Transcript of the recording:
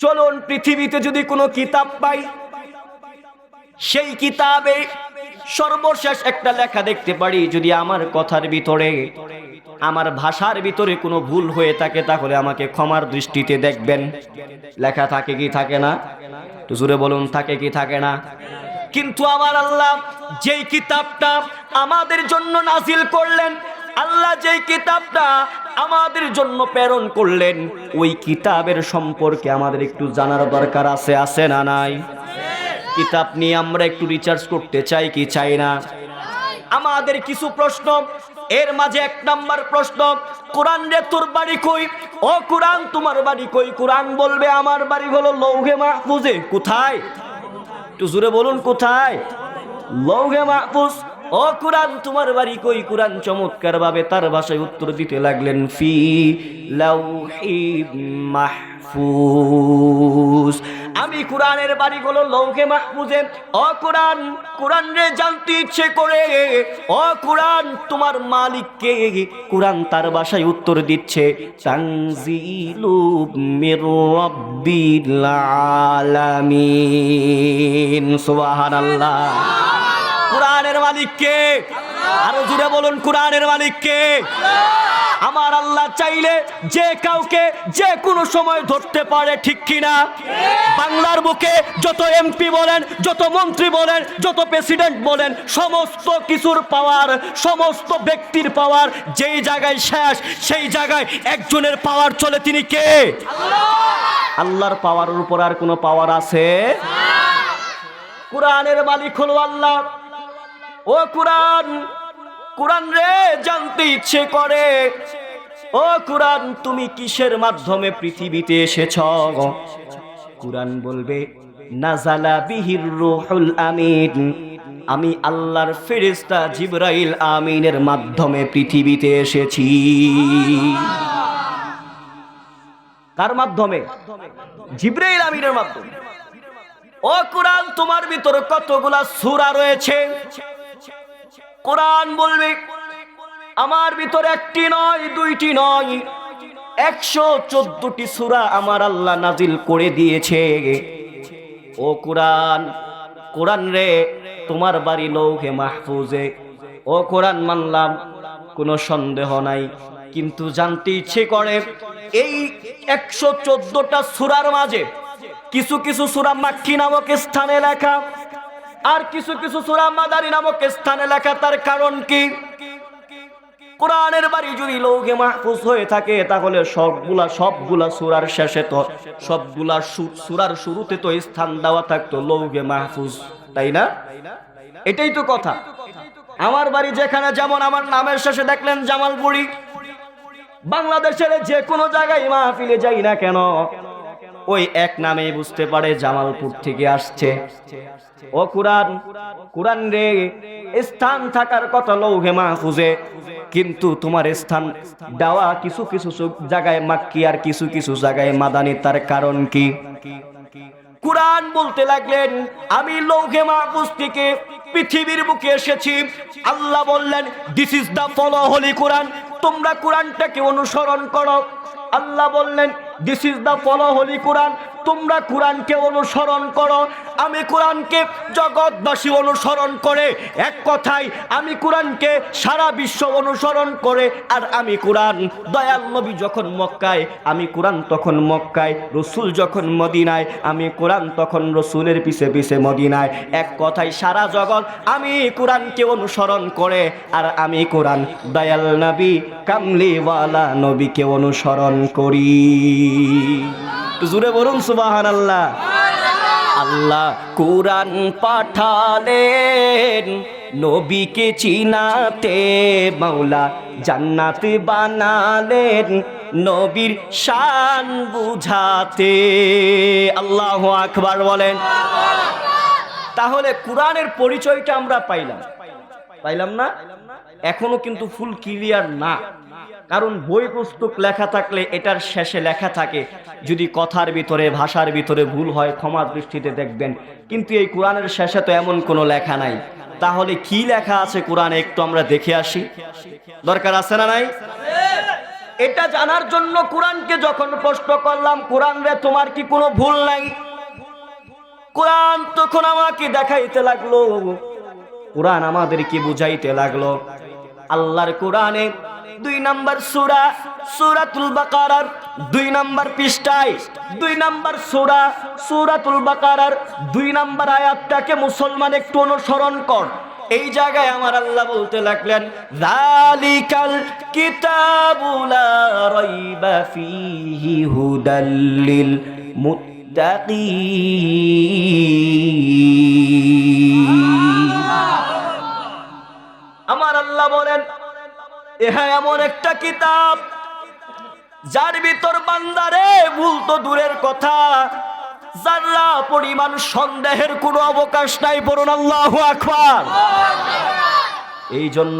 চলুন পৃথিবীতে যদি কোনো কিতাব পাই, সেই কিতাবে সর্বশেষ একটা লেখা দেখতে পারি। যদি আমার কথার ভিতরে, আমার ভাষার ভিতরে কোনো ভুল হয়ে থাকে, তাহলে আমাকে ক্ষমার দৃষ্টিতে দেখবেন। লেখা থাকে কি থাকে না? জুড়ে বলুন, থাকে কি থাকে না? কিন্তু আমার আল্লাহ যেই কিতাবটা আমাদের জন্য নাজিল করলেন, আল্লাহ যেই কিতাবটা আমাদের জন্য প্রেরণ করলেন, ওই কিতাবের সম্পর্কে আমাদের একটু জানার দরকার আছে আছে না নাই? কিতাব নিয়ে আমরা একটু রিচার্জ করতে চাই কি চাই না? আমাদের কিছু প্রশ্ন, এর মাঝে এক নাম্বার প্রশ্ন, কোরআন রে তোর বাড়ি কই? ও কোরআন, তোমার বাড়ি কই? কোরআন বলবে, আমার বাড়ি হলো লৌহে মাহফুজে। কোথায়? একটু জোরে বলুন, কোথায়? লৌহে মাহফুজ। ও কোরআন, তোমার বাড়ি কই? কোরআন চমৎকার ভাবে তার ভাষায় উত্তর দিতে লাগলেন, ফি লাউহি মাহফুজ। আমি কোরআনের বাড়ি হলো লৌহে মাহফুজে, ও কোরআন কোরআন রে জানতে ইচ্ছে করে, ও কোরআন, তোমার মালিককে কোরআন তার ভাষায় উত্তর দিচ্ছে, তানজিলু মির রাব্বিল আলামিন। সুবহানাল্লাহ। মালিককে। আরও জুড়ে বলুন, কোরআনের মালিককে। আমার আল্লাহ চাইলে যে কাউকে যে কোনো সময় ধরতে পারে, ঠিক কিনা? বাংলার বুকে যত এমপি বলেন, যত মন্ত্রী বলেন, যত প্রেসিডেন্ট বলেন, সমস্ত কিছুর পাওয়ার, সমস্ত ব্যক্তির পাওয়ার যেই জায়গায় শেষ, সেই জায়গায় একজনের পাওয়ার চলে তিনি কে? আল্লাহর পাওয়ারের উপর আর কোনো পাওয়ার আছে? কোরআনের মালিক হলো আল্লাহ। ও কোরআন কোরআন রে জানতে ইচ্ছে করে। ও কোরআন, তুমি কিসের মাধ্যমে পৃথিবীতে এসেছ কোরআন বলবে নাজালা বিহির রুহুল আমিন। আমি আল্লাহর ফেরেশতা জিবরাইল আমিনের মাধ্যমে পৃথিবীতে এসেছি। কার মাধ্যমে? জিবরাইল আমিনের মাধ্যমে। ও কোরআন, তোমার ভিতরে কতগুলা সূরা রয়েছে? কোরআন বলবে, আমার ভিতরে একটি নয়, দুইটি নয়, একশো চোদ্দটি সূরা আমার আল্লাহ নাজিল করে দিয়েছে। ও কোরআন কোরআন রে, তোমার বাড়ি লৌহে মাহফুজে। ও কোরআন মানলাম, কোনো সন্দেহ নাই। কিন্তু জানতে ইচ্ছে করে, এই একশো চোদ্দটা সুরার মাঝে কিছু কিছু সুরা মাক্কি নামক স্থানে লেখা আর কিছু কিছু সুরা মাদারি নামক স্থানে লেখা, তার কারণ কি? কোরআনের বাড়ি যদি লৌহে মাহফুজ হয়ে থাকে, তাহলে সবগুলা সবগুলা সুরার শেষে তো, সবগুলা সুরার শুরুতে তো স্থান দেওয়া থাকতো লৌহে মাহফুজ, তাই না? এটাই তো কথা। আমার বাড়ি যেখানে, যেমন আমার নামের শেষে দেখলেন জামালপুরি। বাংলাদেশের যে কোনো জায়গায় মাহফিলে যাই না কেন ওই এক নামে বুঝতে পারে জামালপুর থেকে আসছে। ও কোরআন কোরআন রে, স্থান থাকার কথা লৌহে মাহফুজে, কিন্তু তোমার স্থান দেওয়া কিছু কিছু জায়গায় মাক্কি আর কিছু কিছু জায়গায় মাদানি, তার কারণ কি? কোরআন বলতে লাগলেন, আমি লৌহে মাহফুজ থেকে পৃথিবীর বুকে এসেছি। আল্লাহ বললেন this is the follow holy কোরআন তোমরা কোরআনটাকে অনুসরণ করো। আল্লাহ বললেন this is the follow holy কোরআন তোমরা কোরআনকে অনুসরণ করো। আমি কোরআনকে জগৎবাসী অনুসরণ করে এক কথায় আমি কোরআনকে সারা বিশ্ব অনুসরণ করে আর আমি কোরআন। দয়াল নবী যখন মক্কায়, আমি কোরআন তখন মক্কায়, রসুল যখন মদিনায়, আমি কোরআন তখন রসুলের পিছে পিছে মদিনায়। এক কথায় সারা জগৎ আমি কোরআনকে অনুসরণ করে আর আমি কোরআন। দয়াল নবী, কামলিওয়ালা নবীকে অনুসরণ করি। একটু জুড়ে বলুন সুবাহান আল্লাহ আল্লাহ কোরআন পাঠালেন, নবীকে চিনাতে, মাওলা জান্নাত বানালেন, নবীর শান বুঝাতে। আল্লাহ আকবার বলেন। তাহলে কোরআনের পরিচয়টা আমরা পাইলাম। পাইলাম না? এখনও কিন্তু ফুল ক্লিয়ার না। কারণ বই পুস্তক লেখা থাকলে এটার শেষে লেখা থাকে, যদি কথার ভিতরে, ভাষার ভিতরে ভুল হয়, ক্ষমা দৃষ্টিতে দেখবেন। কিন্তু এই কোরআনের শেষে তো এমন কোনো লেখা নাই। তাহলে কি লেখা আছে কোরআনে একটু আমরা দেখে আসি। দরকার আছে না নাই? এটা জানার জন্য কোরআনকে যখন প্রশ্ন করলাম, কোরআন রে, তোমার কি কোনো ভুল নাই? কোরআন তখন আমাকে দেখাইতে লাগল। কোরআন আমাদেরকে বুঝাইতে লাগল। আল্লাহর কোরআনে দুই নাম্বার সূরা, সূরাতুল বাকারার দুই নাম্বার পৃষ্ঠায়, দুই নাম্বার সূরা, সূরাতুল বাকারার দুই নাম্বার আয়াতটাকে মুসলমান একটু অনুসরণ কর। এই জায়গায় আমার আল্লাহ বলতে লাগলেন জালিকাল কিতাবুলা রাইবা ফিহি হুদাল্লিল মুত্তাকিন। আমার আল্লাহ বলেন এহা এমন একটা কিতাব যার ভিতর বান্দারে ভুল তো দূরের কথা। যারা পরিমাণ সন্দেহের কোনো অবকাশ নাই বলুন আল্লাহ আকবার। এই জন্য